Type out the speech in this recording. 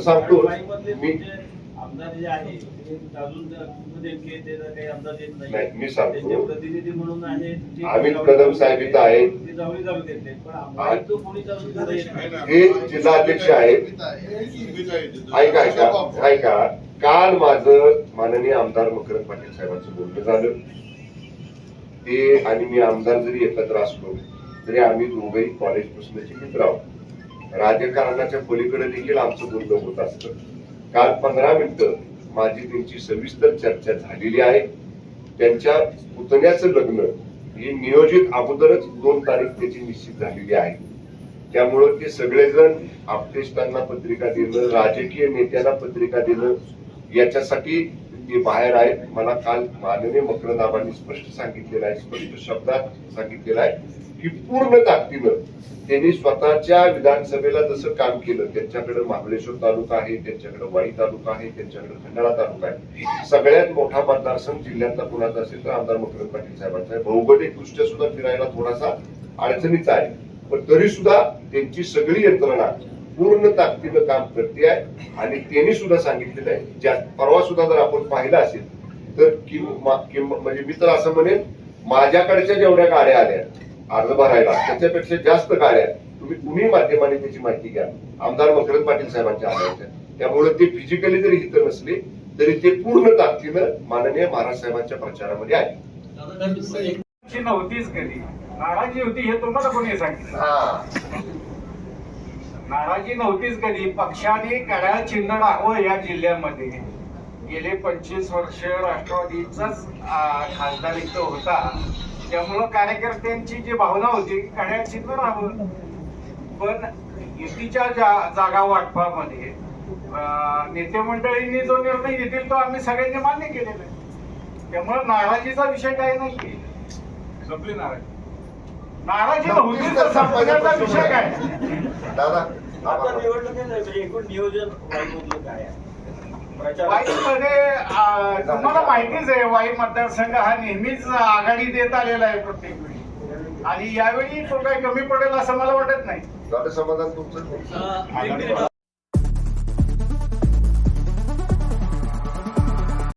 सांगतो मी तर खूप नेमके ते तर काही आमदार येत नाही, मी सांगतो. अमित कदम साहेब इथं आहेत. हे जिल्हा अध्यक्ष आहेत. ऐका ऐका ऐका. काल माझं माननीय आमदार मकरंद पाटील साहेबांचं बोलणं झालं. ते आणि मी आमदार जरी एकत्र असलो तरी आम्ही दोघेही कॉलेज पासूनचे मित्र आहोत. राजकारणाच्या पलीकडे देखील आमचं बोलणं होत असतं. काल पंधरा मिनिटं माझी त्यांची सविस्तर चर्चा झालेली आहे. त्यांच्या पुतण्याचं लग्न हे नियोजित अगोदरच दोन तारीख त्याची निश्चित झालेली आहे. त्यामुळं ते सगळेजण आपतेष्टांना पत्रिका देणं राजकीय नेत्यांना पत्रिका देणं याच्यासाठी ते बाहेर आहेत. मला काल माननीय मकरदाबांनी स्पष्ट सांगितलेलं आहे स्पष्ट शब्दात सांगितलेलं आहे. की पूर्ण ताकदीनं त्यांनी स्वतःच्या विधानसभेला जसं काम केलं त्यांच्याकडे महाबळेश्वर तालुका आहे त्यांच्याकडे वाई तालुका आहे त्यांच्याकडे खंडाळा तालुका आहे. सगळ्यात मोठा मतदारसंघ जिल्ह्यातला कुणाचा असेल तर आमदार मकरंद पाटील साहेबांचा आहे. भौगोलिक दृष्ट्या सुद्धा फिरायला थोडासा अडचणीचा आहे. पण तरी सुद्धा त्यांची सगळी यंत्रणा पूर्ण ताकदीनं काम करते आहे. आणि त्यांनी सुद्धा सांगितलेलं आहे ज्या परवा सुद्धा जर आपण पाहिलं असेल तर किंवा- म्हणजे मी तर असं म्हणेन माझ्याकडच्या जेवढ्या गाड्या आल्या अर्ज भरायला. त्याच्यापेक्षा जास्त गाड्या. तुम्ही कुणी माध्यमाने त्याची माहिती घ्या? आमदार मकरंद पाटील साहेबांच्या होत्या त्यामुळे ते फिजिकली जरी इथं नसले तरी ते पूर्ण ताकदीनं माननीय महाराज साहेबांच्या प्रचारामध्ये आहे नव्हतीच कधी. नाराजी होती हे तुम्हाला कोणी सांगितलं? हा. नाराजी नव्हतीच कधी. पक्षाने कड्या चिन्ह दाखवं या जिल्ह्यामध्ये. गेले पंचवीस वर्ष राष्ट्रवादीचाच खासदार इथं होता. त्यामुळं कार्यकर्त्यांची जी भावना होती चिन्ह राहावं पण युतीच्या जा- जागा वाटपामध्ये नेते मंडळींनी जो निर्णय घेतील तो आम्ही सगळ्यांनी मान्य केलेला आहे. त्यामुळे नाराजीचा विषय काही नाही संपली नाराजी. नाराजी नव्हती तर संपण्याचा विषय काय? दादा आता निवडणुकीत म्हणजे एकूण नियोजन काय? आ, तुम्हाला माहितीच आहे वाई मतदारसंघ हा नेहमीच आघाडी देत आलेला आहे प्रत्येक वेळी. आणि यावेळी तो काही कमी पडेल असं मला वाटत नाही. समाधान तुमचं.